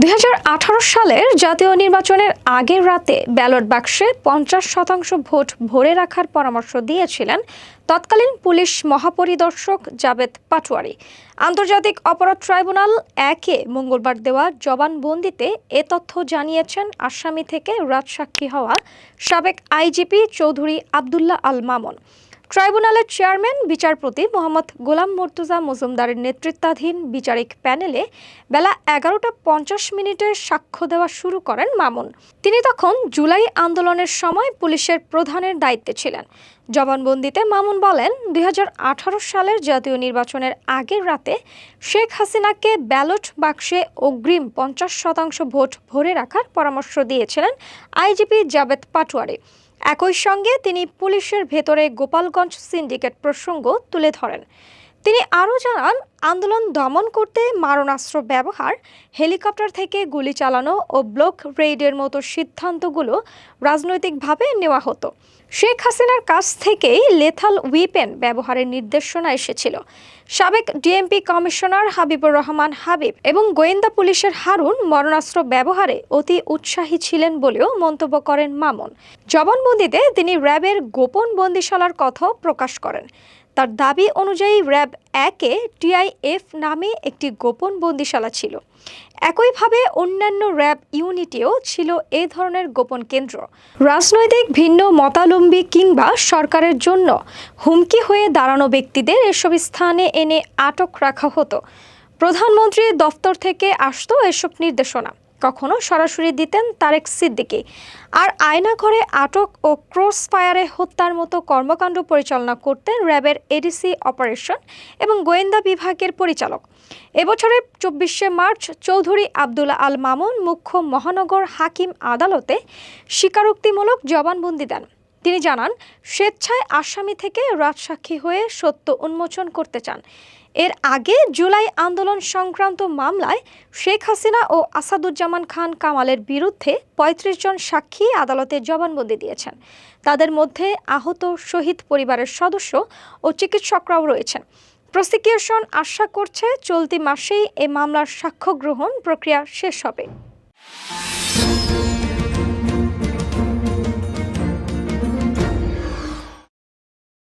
দুই হাজার আঠারো সালের জাতীয় নির্বাচনের আগের রাতে ব্যালট বাক্সে পঞ্চাশ শতাংশ ভোট ভরে রাখার পরামর্শ দিয়েছিলেন তৎকালীন পুলিশ মহাপরিদর্শক জাবেদ পাটোয়ারি। আন্তর্জাতিক অপরাধ ট্রাইব্যুনাল একে মঙ্গলবার দেওয়া জবানবন্দিতে এ তথ্য জানিয়েছেন আসামি থেকে রাজসাক্ষী হওয়া সাবেক আইজিপি চৌধুরী আবদুল্লাহ আল মামুন। ট্রাইব্যুনালের চেয়ারম্যান, বিচারপতি মোহাম্মদ গোলাম মর্তুজা মজুমদারের নেতৃত্বাধীন বিচারিক প্যানেলে বেলা এগারোটা পঞ্চাশ মিনিটে সাক্ষ্য দেওয়া শুরু করেন মামুন। তিনি তখন জুলাই আন্দোলনের সময় পুলিশের প্রধানের দায়িত্বে ছিলেন। জবানবন্দিতে মামুন বলেন, দুই হাজার আঠারো সালের জাতীয় নির্বাচনের আগের রাতে শেখ হাসিনাকে ব্যালট বাক্সে অগ্রিম পঞ্চাশ শতাংশ ভোট ভরে রাখার পরামর্শ দিয়েছিলেন আইজিপি জাবেদ পাটোয়ারি। একই সঙ্গে তিনি পুলিশের ভেতরে গোপালগঞ্জ সিন্ডিকেট প্রসঙ্গ তুলে ধরেন। তিনি আরও জানান, আন্দোলন দমন করতে মারণাস্ত্র ব্যবহার, হেলিকপ্টার থেকে গুলি চালানো ও ব্লক রেইডের মতো সিদ্ধান্তগুলো রাজনৈতিকভাবে নেওয়া হতো। শেখ হাসিনার কাছ থেকেই লেথাল উইপেন ব্যবহারের নির্দেশনা এসেছিল। সাবেক ডিএমপি কমিশনার হাবিবুর রহমান হাবিব এবং গোয়েন্দা পুলিশের হারুন মরণাস্ত্র ব্যবহারে অতি উৎসাহী ছিলেন বলেও মন্তব্য করেন মামুন। জবানবন্দিতে তিনি র্যাবের গোপন বন্দিশালার কথাও প্রকাশ করেন। তার দাবি অনুযায়ী র্যাব একে টিআইএফ নামে একটি গোপন বন্দিশালা ছিল। একইভাবে অন্যান্য র্যাব ইউনিটেও ছিল এ ধরনের গোপন কেন্দ্র। রাজনৈতিক ভিন্ন মতালম্বী কিংবা সরকারের জন্য হুমকি হয়ে দাঁড়ানো ব্যক্তিদের এসব স্থানে এনে আটক রাখা হতো। প্রধানমন্ত্রীর দফতর থেকে আসতো এসব নির্দেশনা। কখনো সরাসরি দিতেন তারেক সিদ্দিকি। আর আয়নাঘরে আটক ও ক্রস ফায়ারে হত্যার মতো কর্মকাণ্ড পরিচালনা করতেন র্যাবের এডিসি অপারেশন এবং গোয়েন্দা বিভাগের পরিচালক। এবছরের চব্বিশে মার্চ চৌধুরী আবদুল্লা আল মামুন মুখ্য মহানগর হাকিম আদালতে স্বীকারোক্তিমূলক জবানবন্দি দেন। তিনি জানান, স্বেচ্ছায় আসামি থেকে রাজসাক্ষী হয়ে সত্য উন্মোচন করতে চান। এর আগে জুলাই আন্দোলন সংক্রান্ত মামলায় শেখ হাসিনা ও আসাদুজ্জামান খান কামালের বিরুদ্ধে ৩৫ জন সাক্ষী আদালতে জবানবন্দি দিয়েছেন। তাদের মধ্যে আহত শহীদ পরিবারের সদস্য ও চিকিৎসকরাও রয়েছেন। প্রসিকিউশন আশা করছে চলতি মাসেই এ মামলার সাক্ষ্য গ্রহণ প্রক্রিয়া শেষ হবে।